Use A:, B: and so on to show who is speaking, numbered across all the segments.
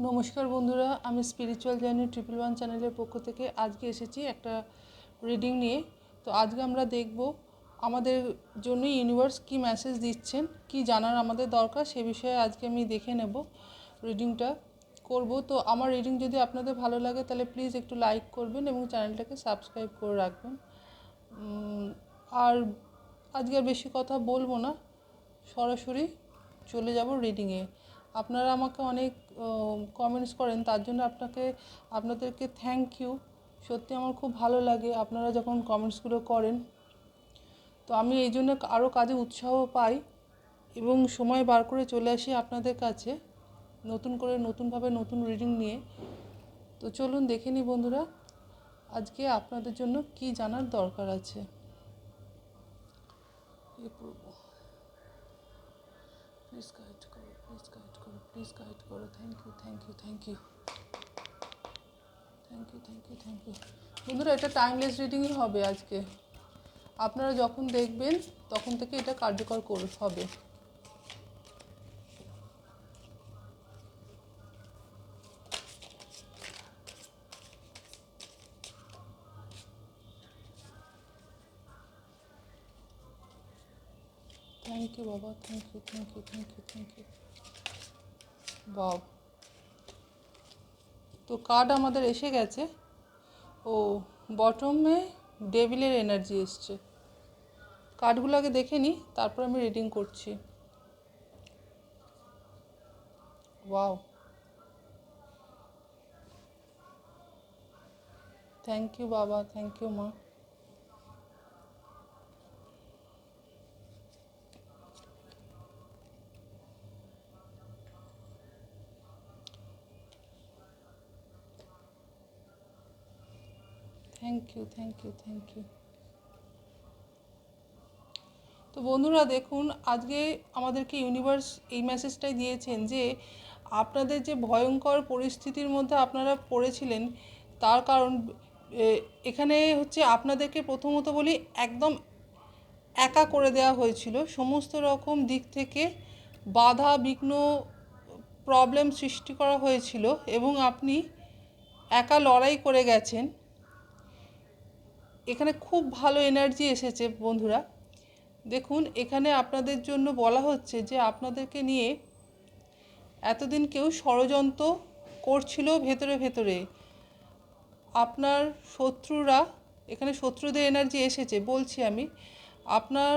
A: নমস্কার বন্ধুরা, আমি স্পিরিচুয়াল জার্নি ট্রিপল ওয়ান চ্যানেলের পক্ষ থেকে আজকে এসেছি একটা রিডিং নিয়ে। তো আজকে আমরা দেখব আমাদের জন্য ইউনিভার্স কি মেসেজ দিচ্ছেন, কি জানার আমাদের দরকার, সে বিষয়ে আজকে আমি দেখে নেব রিডিংটা করব। তো আমার রিডিং যদি আপনাদের ভালো লাগে, তাহলে প্লিজ একটু লাইক করবেন এবং চ্যানেলটাকে সাবস্ক্রাইব করে রাখবেন। আর আজকে আর বেশি কথা বলব না, সরাসরি চলে যাব রিডিংয়ে আপনারা আমাকে অনেক কমেন্টস করেন, তার জন্য আপনাকে, আপনাদেরকে থ্যাংক ইউ সত্যি আমার খুব ভালো লাগে আপনারা যখন কমেন্টসগুলো করেন। তো আমি এই জন্য আরও কাজে উৎসাহ পাই এবং সময় বার করে চলে আসি আপনাদের কাছে, নতুন করে নতুনভাবে নতুন রিডিং নিয়ে। তো চলুন দেখে নিই বন্ধুরা, আজকে আপনাদের জন্য কি জানার দরকার আছে। প্লিজ গাইড করো প্লিজ গাইড করো প্লিজ গাইড করো thank you thank you thank you thank you thank you thank you বন্ধুরা, এটা টাইমলেস রিডিংই হবে আজকে। আপনারা যখন দেখবেন, তখন থেকে এটা কার্যকর কর হবে। থ্যাংক ইউ বাবা thank you thank you thank you thank you বাও তো কার্ড আমাদের এসে গেছে। ও বটমে ডেভিলের এনার্জি এসছে। কার্ডগুলো আগে দেখে নিই তারপর আমি রিডিং করছি। ওয়াও থ্যাংক ইউ বাবা থ্যাংক ইউ মা। Thank you thank you thank you তো বন্ধুরা দেখুন, আজকে আমাদেরকে ইউনিভার্স এই মেসেজটাই দিয়েছেন যে, আপনাদের যে ভয়ঙ্কর পরিস্থিতির মধ্যে আপনারা পড়েছিলেন, তার কারণ এখানে হচ্ছে আপনাদেরকে প্রথমত বলি, একদম একা করে দেওয়া হয়েছিল। সমস্ত রকম দিক থেকে বাধা, বিঘ্ন প্রবলেম সৃষ্টি করা হয়েছিল এবং আপনি একা লড়াই করে গেছেন। এখানে খুব ভালো এনার্জি এসেছে বন্ধুরা। দেখুন, এখানে আপনাদের জন্য বলা হচ্ছে যে আপনাদেরকে নিয়ে এতদিন কেউ ষড়যন্ত্র করছিল ভেতরে ভেতরে। আপনার শত্রুরা, এখানে শত্রুদের এনার্জি এসেছে, বলছি আমি। আপনার,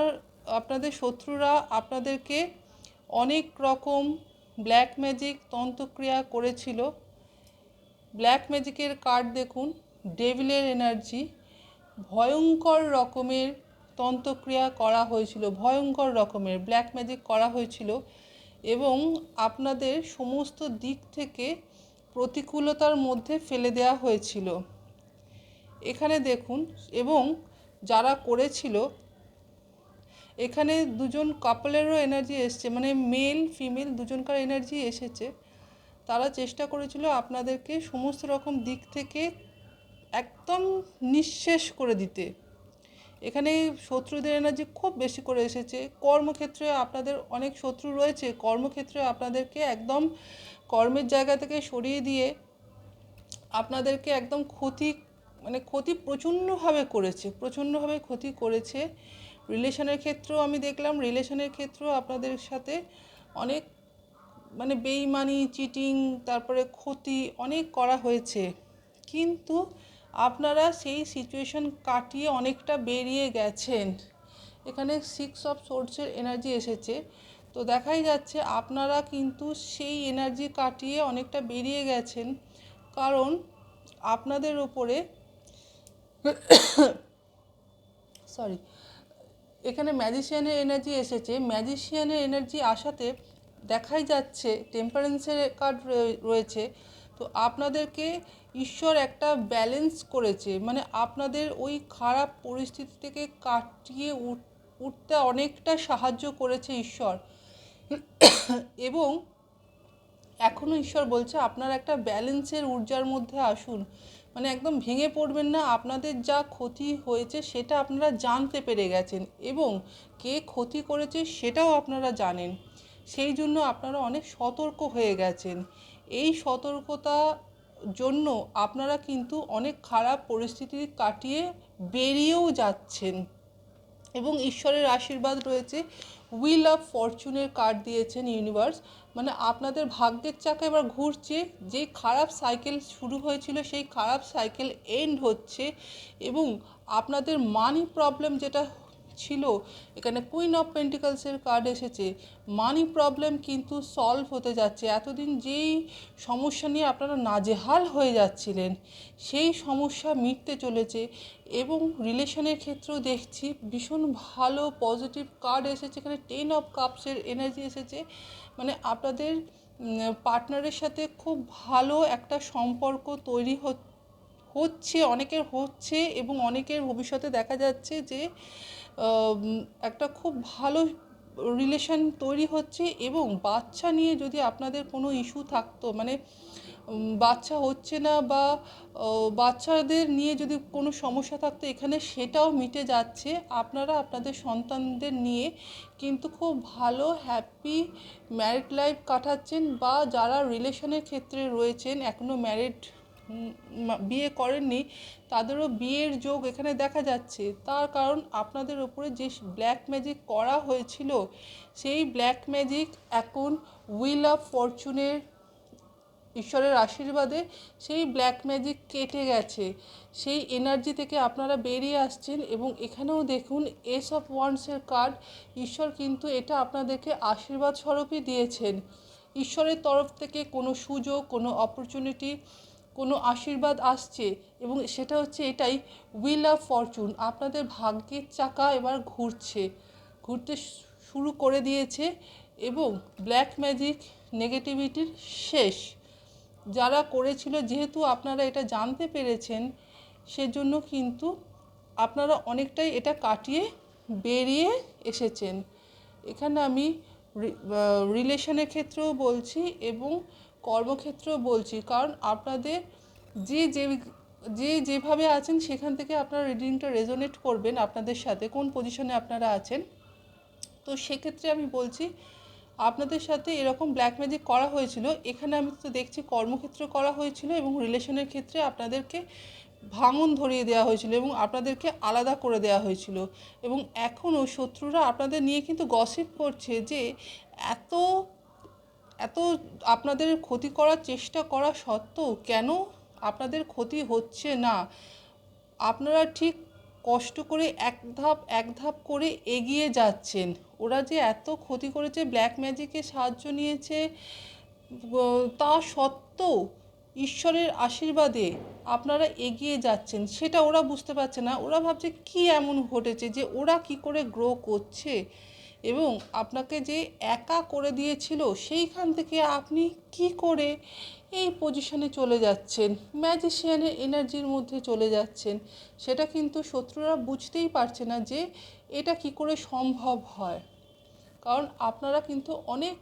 A: আপনাদের শত্রুরা আপনাদেরকে অনেক রকম ব্ল্যাক ম্যাজিক তন্ত্রক্রিয়া করেছিল। ব্ল্যাক ম্যাজিকের কার্ড দেখুন ডেভিলের এনার্জি ভয়ঙ্কর রকমের তন্ত্রক্রিয়া করা হয়েছিল, ভয়ঙ্কর রকমের ব্ল্যাক ম্যাজিক করা হয়েছিল এবং আপনাদের সমস্ত দিক থেকে প্রতিকূলতার মধ্যে ফেলে দেওয়া হয়েছিল। এখানে দেখুন, এবং যারা করেছিল, এখানে দুজন কাপলেরও এনার্জি এসছে মানে মেল ফিমেল দুজনকার এনার্জি এসেছে। তারা চেষ্টা করেছিল আপনাদেরকে সমস্ত রকম দিক থেকে একদম নিঃশেষ করে দিতে। এখানে শত্রুদের এনার্জি খুব বেশি করে এসেছে। কর্মক্ষেত্রে আপনাদের অনেক শত্রু রয়েছে। কর্মক্ষেত্রে আপনাদেরকে একদম কর্মের জায়গা থেকে সরিয়ে দিয়ে আপনাদেরকে একদম ক্ষতি মানে ক্ষতি প্রচণ্ডভাবে করেছে প্রচণ্ডভাবে ক্ষতি করেছে। রিলেশনের ক্ষেত্রেও আমি দেখলাম রিলেশনের ক্ষেত্রেও আপনাদের সাথে অনেক মানে বেইমানি চিটিং তারপরে ক্ষতি অনেক করা হয়েছে। কিন্তু আপনারা সেই সিচুয়েশন কাটিয়ে অনেকটা বেরিয়ে গেছেন। এখানে সিক্স অফ সোর্সের এনার্জি এসেছে। তো দেখাই যাচ্ছে আপনারা কিন্তু সেই এনার্জি কাটিয়ে অনেকটা বেরিয়ে গেছেন। কারণ আপনাদের উপরে সরি এখানে ম্যাজিশিয়ানের এনার্জি এসেছে। ম্যাজিশিয়ানের এনার্জি আসাতে দেখাই যাচ্ছে টেম্পারেন্সের কার্ড রয়েছে। তো আপনাদেরকে ঈশ্বর একটা ব্যালেন্স করেছে। মানে আপনাদের ওই খারাপ পরিস্থিতি থেকে কাটিয়ে উঠ- উঠতে অনেকটা সাহায্য করেছে ঈশ্বর। এবং এখনও ঈশ্বর বলছে, আপনারা একটা ব্যালেন্সের ঊর্জার মধ্যে আসুন। মানে একদম ভেঙে পড়বেন না, আপনাদের যা ক্ষতি হয়েছে সেটা আপনারা জানতে পেরে গেছেন এবং কে ক্ষতি করেছে সেটাও আপনারা জানেন। সেই জন্য আপনারা অনেক সতর্ক হয়ে গেছেন। এই সতর্কতা জন্য আপনারা কিন্তু অনেক খারাপ পরিস্থিতি কাটিয়ে বেরিয়েও যাচ্ছেন। এবং ঈশ্বরের আশীর্বাদ রয়েছে। উইল অফ ফরচুনের কার্ড দিয়েছেন ইউনিভার্স মানে আপনাদের ভাগ্যের চাকা এবার ঘুরছে। যে খারাপ সাইকেল শুরু হয়েছিল, সেই খারাপ সাইকেল এন্ড হচ্ছে। এবং আপনাদের মানি প্রবলেম যেটা ছিল। এখানে কুইন অফ পেন্টিকালসের কার্ড এসেছে। মানি প্রবলেম কিন্তু সলভ হতে যাচ্ছে। এতদিন যেই সমস্যা নিয়ে আপনারা নাজেহাল হয়ে যাচ্ছিলেন, সেই সমস্যা মিটতে চলেছে এবং রিলেশনের ক্ষেত্রেও দেখছি ভীষণ ভালো পজিটিভ কার্ড এসেছে। এখানে টেন অফ কাপসের এনার্জি এসেছে। মানে আপনাদের পার্টনারের সাথে খুব ভালো একটা সম্পর্ক তৈরি হচ্ছে হচ্ছে, অনেকের হচ্ছে এবং অনেকের ভবিষ্যতে দেখা যাচ্ছে যে একটা খুব ভালো রিলেশন তৈরি হচ্ছে এবং বাচ্চা নিয়ে যদি আপনাদের কোনো ইস্যু থাকতো মানে বাচ্চা হচ্ছে না বা বাচ্চাদের নিয়ে যদি কোনো সমস্যা থাকতো, এখানে সেটাও মিটে যাচ্ছে। আপনারা আপনাদের সন্তানদের নিয়ে কিন্তু খুব ভালো হ্যাপি ম্যারিড লাইফ কাটাচ্ছেন বা যারা রিলেশনের ক্ষেত্রে রয়েছেন এখনও ম্যারিড বিয়ে করেননি, তাদেরও বিয়ের যোগ এখানে দেখা যাচ্ছে। তার কারণ আপনাদের ওপরে যে ব্ল্যাক ম্যাজিক করা হয়েছিল, সেই ব্ল্যাক ম্যাজিক এখন উইল অফ ফরচুনের ঈশ্বরের আশীর্বাদে সেই ব্ল্যাক ম্যাজিক কেটে গেছে। সেই এনার্জি থেকে আপনারা বেরিয়ে আসছেন এবং এখানেও দেখুন এস অফ ওয়ান্সের কার্ড ঈশ্বর কিন্তু এটা আপনাদেরকে আশীর্বাদ স্বরূপই দিয়েছেন। ঈশ্বরের তরফ থেকে কোনো সুযোগ, কোনো অপরচুনিটি কোনো আশীর্বাদ আসছে এবং সেটা হচ্ছে এটাই উইল অফ ফরচুন আপনাদের ভাগ্যের চাকা এবার ঘুরছে, ঘুরতে শুরু করে দিয়েছে এবং ব্ল্যাক ম্যাজিক নেগেটিভিটির শেষ। যারা করেছিল, যেহেতু আপনারা এটা জানতে পেরেছেন, সেজন্য কিন্তু আপনারা অনেকটাই এটা কাটিয়ে বেরিয়ে এসেছেন। এখানে আমি রিলেশনের ক্ষেত্রেও বলছি এবং কর্মক্ষেত্রেও বলছি, কারণ আপনাদের যে যে যে যেভাবে আছেন সেখান থেকে আপনারা রিডিংটা রেজোনেট করবেন আপনাদের সাথে, কোন পজিশনে আপনারা আছেন। তো সেক্ষেত্রে আমি বলছি, আপনাদের সাথে এরকম ব্ল্যাক ম্যাজিক করা হয়েছিল, এখানে আমি তো দেখছি কর্মক্ষেত্র করা হয়েছিল এবং রিলেশনের ক্ষেত্রে আপনাদেরকে ভাঙন ধরিয়ে দেওয়া হয়েছিল এবং আপনাদেরকে আলাদা করে দেওয়া হয়েছিল। এবং এখনও শত্রুরা আপনাদের নিয়ে কিন্তু গসিপ করছে যে, এত এত আপনাদের ক্ষতি করার চেষ্টা করা সত্ত্বেও কেন আপনাদের ক্ষতি হচ্ছে না? আপনারা ঠিক কষ্ট করে এক ধাপ এক ধাপ করে এগিয়ে যাচ্ছেন। ওরা যে এত ক্ষতি করেছে ব্ল্যাক ম্যাজিকের সাহায্য নিয়েছে তা সত্ত্বেও ঈশ্বরের আশীর্বাদে আপনারা এগিয়ে যাচ্ছেন। সেটা ওরা বুঝতে পারছে না। ওরা ভাবছে, কি এমন ঘটেছে যে ওরা কি করে গ্রো করছে? এবং আপনাকে যে একা করে দিয়েছিল, সেইখান থেকে আপনি কি করে এই পজিশনে চলে যাচ্ছেন? ম্যাজিশিয়ানের এনার্জির মধ্যে চলে যাচ্ছেন। সেটা কিন্তু শত্রুরা বুঝতেই পারছে না যে এটা কি করে সম্ভব হয়। কারণ আপনারা কিন্তু অনেক,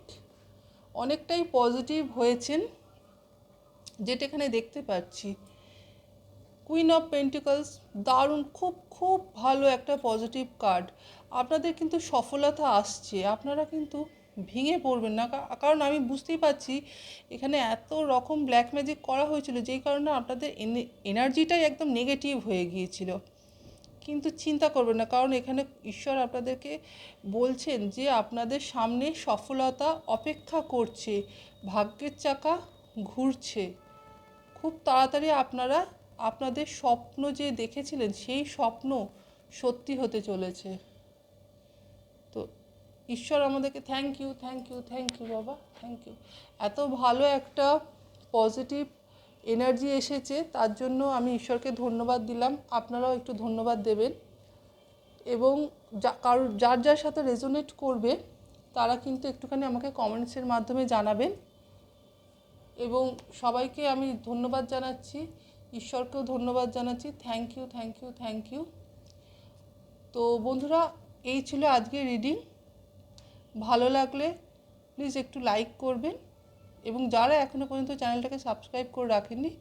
A: অনেকটাই পজিটিভ হয়েছেন, যেটা এখানে দেখতে পাচ্ছি। কুইন অফ পেন্টিকলস দারুণ, খুব খুব ভালো একটা পজিটিভ কার্ড আপনাদের কিন্তু সফলতা আসছে। আপনারা কিন্তু ভেঙে পড়বেন না। কারণ আমি বুঝতেই পারছি এখানে এত রকম ব্ল্যাক ম্যাজিক করা হয়েছিল, যেই কারণে আপনাদের এনার্জিটাই একদম নেগেটিভ হয়ে গিয়েছিল। কিন্তু চিন্তা করবেন না, কারণ এখানে ঈশ্বর আপনাদেরকে বলছেন যে আপনাদের সামনে সফলতা অপেক্ষা করছে, ভাগ্যের চাকা ঘুরছে। খুব তাড়াতাড়ি আপনারা আপনাদের স্বপ্ন যে দেখেছিলেন, সেই স্বপ্ন সত্যি হতে চলেছে। ঈশ্বর আমাদেরকে thank you thank you thank you বাবা থ্যাংক ইউ এত ভালো একটা পজিটিভ এনার্জি এসেছে, তার জন্য আমি ঈশ্বরকে ধন্যবাদ দিলাম। আপনারাও একটু ধন্যবাদ দেবেন। এবং যা, কারোর, যার যার সাথে রেজোনেট করবে, তারা কিন্তু একটুখানি আমাকে কমেন্টসের মাধ্যমে জানাবেন। এবং সবাইকে আমি ধন্যবাদ জানাচ্ছি, ঈশ্বরকেও ধন্যবাদ জানাচ্ছি। Thank you thank you thank you তো বন্ধুরা, এই ছিল আজকের রিডিং ভালো লাগলে প্লিজ একটু লাইক করবেন এবং যারা এখনও পর্যন্ত চ্যানেলটাকে সাবস্ক্রাইব করে রাখেননি,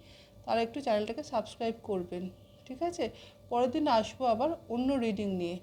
A: তারা একটু চ্যানেলটাকে সাবস্ক্রাইব করবেন, ঠিক আছে? পরের দিন আসব আবার অন্য রিডিং নিয়ে।